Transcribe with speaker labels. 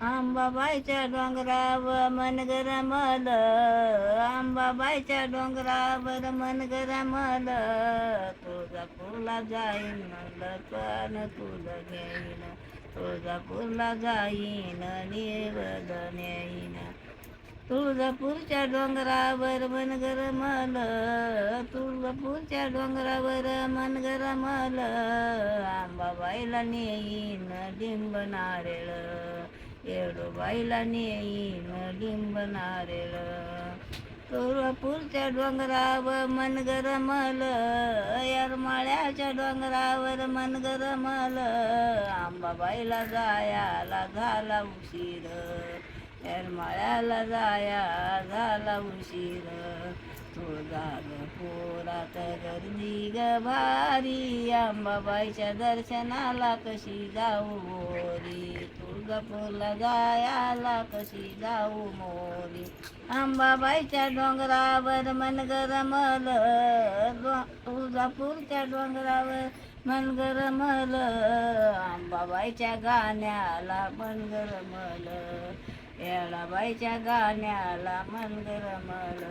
Speaker 1: आंबाबाईच्या डोंगरावर मन गरमल. आंबाबाईच्या डोंगरावर मन गरमल. तुळजापूरला जाईन म्हणलं पण तुला घेईन. तुळजापूरला जाईन निवद नेईन. तुळजापूरच्या डोंगरावर मन गरमल. तुळजापूरच्या डोंगरावर मन गरमल. आंबाबाईला नेईन डिंब नारळ. येडोबाईला नेईन लिंब नारळ तुळजापूरच्या डोंगरावर मन गरमल येरमाळ्याच्या डोंगरावर मन गरमल आंबाबाईला जायाला झाला उशीर यरमाळ्याला जाया झाला उशीर तुळजापूरात गर्दी ग भारी आंबाबाईच्या दर्शनाला कशी जाऊ मोरी? तुळजापूरला जायाला कशी जाऊ मोरी? आंबाबाईच्या डोंगरावर मन गरमल तुळजापूरच्या डोंगरावर मन गरमल आंबाबाईच्या गाण्याला मन गरमल येळाबाईच्या गाण्याला मन गरमल